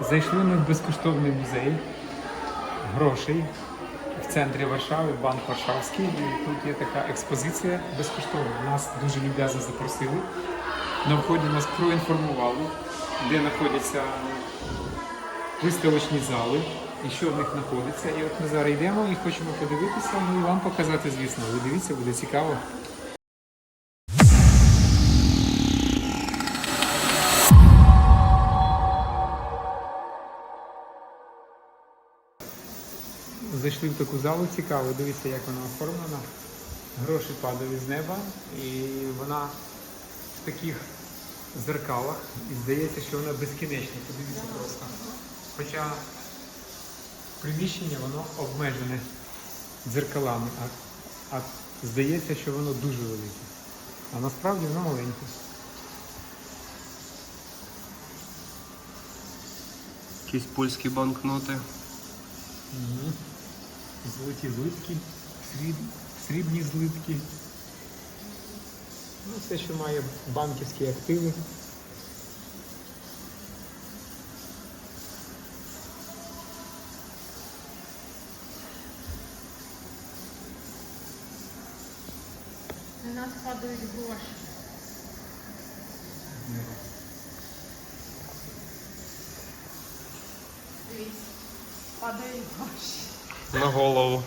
Зайшли ми в безкоштовний музей грошей в центрі Варшави, банк Варшавський. І тут є така експозиція безкоштовна. Нас дуже люб'язно запросили. На вході нас проінформували, де знаходяться виставочні зали і що в них знаходиться. І от ми зараз йдемо і хочемо подивитися, ну і вам показати, звісно. Ви дивіться, буде цікаво. Зайшли в таку залу цікаву, дивіться, як вона оформлена. Гроші падають з неба, і вона в таких зеркалах. І здається, що вона безкінечна. Подивіться просто. Хоча приміщення воно обмежене дзеркалами, а, а здається, що воно дуже велике. А насправді воно маленьке. Якісь польські банкноти. Мгм. Золоті злитки, сріб... срібні злитки. Ну, все, що має банківські активи. У нас падають гроші. Дивіться, падають гроші. На голову.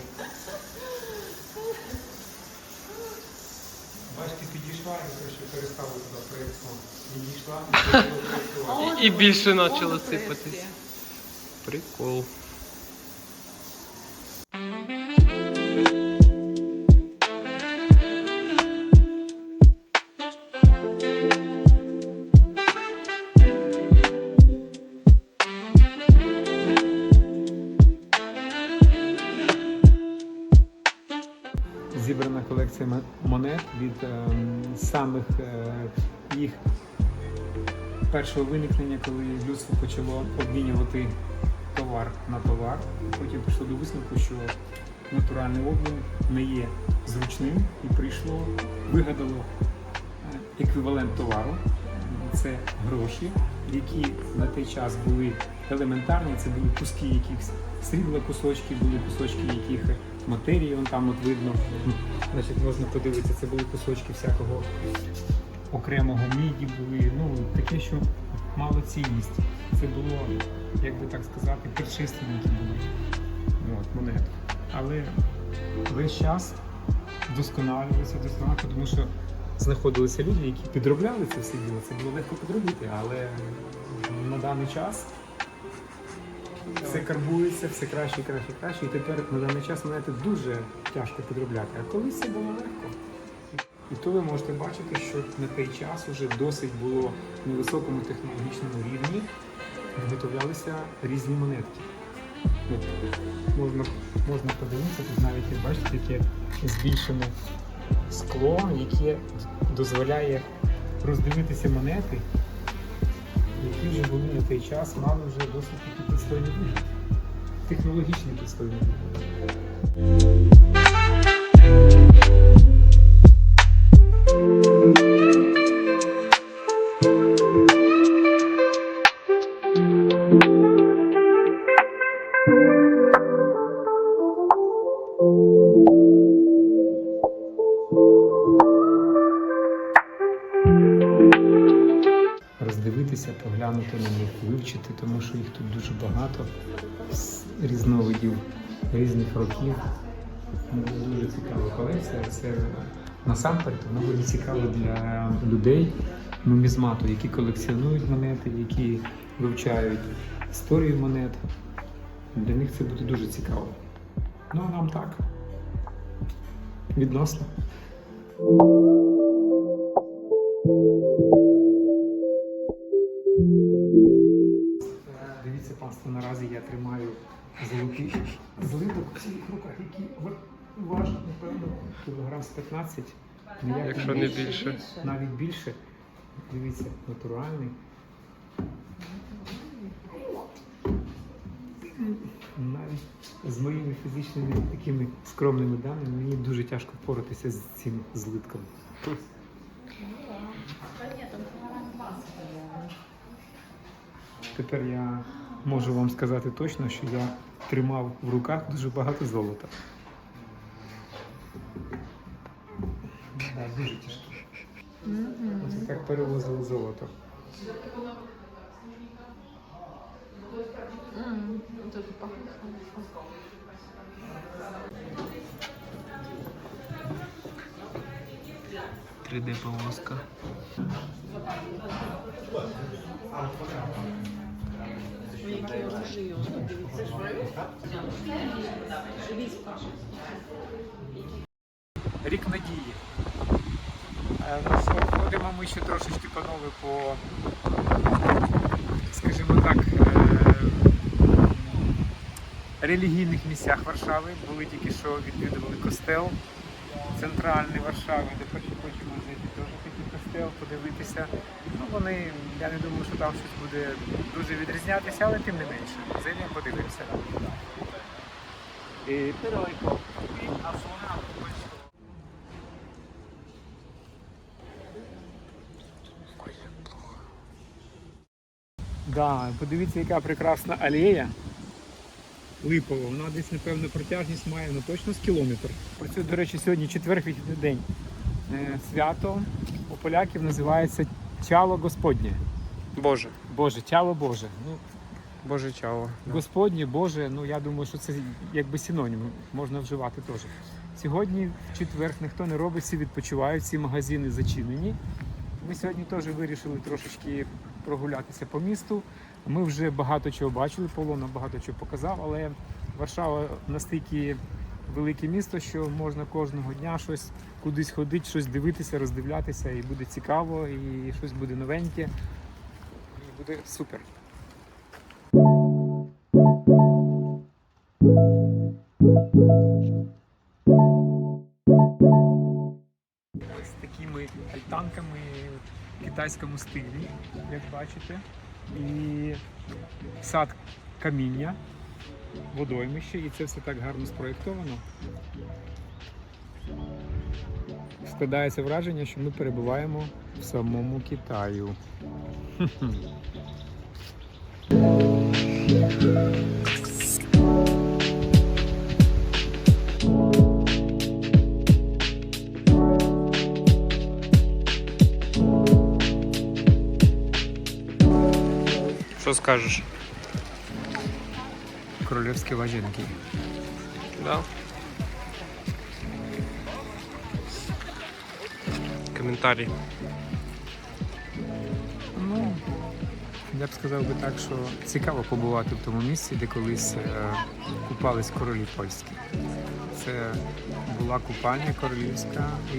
Бачите, підійшла і те, що перестала туди прийшло. Підійшла і. І більше почало сипатись. Прикол. Зібрана колекція мо- монет від ем, самих е, їх першого виникнення, коли людство почало обмінювати товар на товар. Потім прийшло до висновку, що натуральний обмін не є зручним і прийшло, вигадало е, еквівалент товару. Це гроші, які на той час були елементарні. Це були куски якихось срібла, кусочки, були кусочки яких матерії, вон там от видно. Значить, можна подивитися, це були кусочки всякого окремого міді були. Ну, таке, що мало цінність. Це було, як би так сказати, предшественники були от, монет. Але весь час вдосконалювалися, вдосконалювалися, тому що знаходилися люди, які підробляли це все діло. Це було легко підробити, але на даний час карбується, все краще і краще краще. І тепер на даний час монети дуже тяжко підробляти. А колись це було легко. І то ви можете бачити, що на той час вже досить було на високому технологічному рівні виготовлялися різні монетки. Можна, можна подивитися, тут навіть бачите, таке збільшене скло, яке дозволяє роздивитися монети, які вже були на той час, мали вже досить такий пристойний вигляд. Технологічний пристойний вигляд. роздивитися, поглянути на них, вивчити, тому що їх тут дуже багато з різновидів різних років. Ну, Дуже цікава колекція. Це насамперед вона буде цікава для людей нумізмату, які колекціонують монети, які вивчають історію монет. Для них це буде дуже цікаво. Ну а нам так. Відносно. Золотий злиток в своїх руках, які ва- важать, напевно, кілограм з 15. ніяк Якщо не більше. Навіть більше. Дивіться, натуральний. Навіть з моїми фізичними такими скромними даними мені дуже тяжко впоратися з цим злитком. Та ні, там кілограм 20, наверное. Тепер я можу вам сказати точно, що я тримав в руках дуже багато золота. Да, дуже тяжко. Оце так перевозили золото. Вот это пахнет хорошо. 3D. Рік надії. Е, Ну ходимо ми ще трошечки панове по, скажімо так, е, релігійних місцях Варшави. Були тільки що відвідували костел центральний Варшави, де хоч хочемо зайти костел, подивитися. Ну вони, я не думаю, що там щось буде дуже відрізнятися, але тим не менше. Зайдемо, подивимося. Да, подивіться, яка прекрасна алея липова. Вона десь, напевно, протяжність має ну, точно з кілометр. Працює, до речі, сьогодні четвер вихідний день. Е, Свято у поляків називається Чало Господнє. Боже. Боже, чало Боже. Ну, Боже чао. Господнє, Боже, ну я думаю, що це якби синонім можна вживати теж. Сьогодні в четвер ніхто не робить, всі відпочивають, всі магазини зачинені. Ми сьогодні теж вирішили трошечки прогулятися по місту. Ми вже багато чого бачили, Павло нам багато чого показав, але Варшава настільки велике місто, що можна кожного дня щось кудись ходити, щось дивитися, роздивлятися, і буде цікаво, і щось буде новеньке. І буде супер. Ось такими альтанками в китайському стилі, як бачите. І сад каміння, водоймище, і це все так гарно спроєктовано. Складається враження, що ми перебуваємо в самому Китаю. Що скажеш? Королівські важінки. Да. Коментарі. Ну, я б сказав би так, що цікаво побувати в тому місці, де колись е, купались королі польські. Це була купальня королівська, і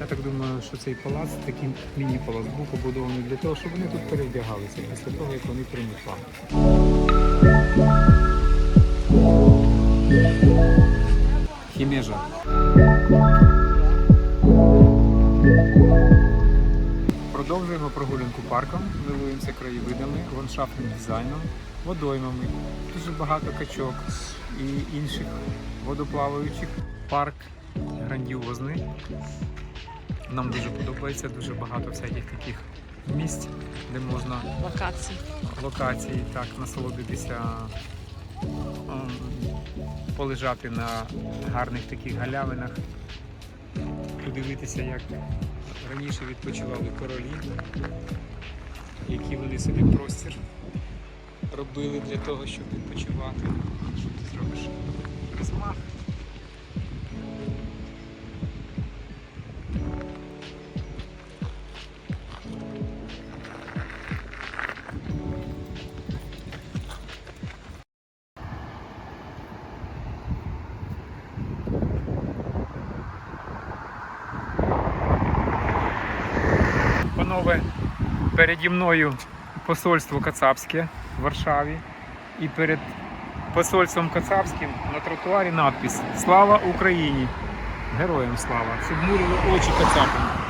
я так думаю, що цей палац, такий міні-палац, був побудований для того, щоб вони тут перевдягалися після того, як вони примикли. Хімежа. Продовжуємо прогулянку парком, милуємося краєвидами, ландшафтним дизайном, водоймами. Дуже багато качок і інших водоплаваючих. Парк грандіозний. Нам дуже подобається, дуже багато всяких таких місць, де можна Локации. локацій так насолодитися, полежати на гарних таких галявинах, подивитися, як раніше відпочивали королі, які вони собі простір робили для того, щоб відпочивати. Що ти зробиш? Розмах. Панове, переді мною посольство Кацапське в Варшаві. І перед посольством Кацапським на тротуарі надпис Слава Україні! Героям слава! Щоб очі Кацапам.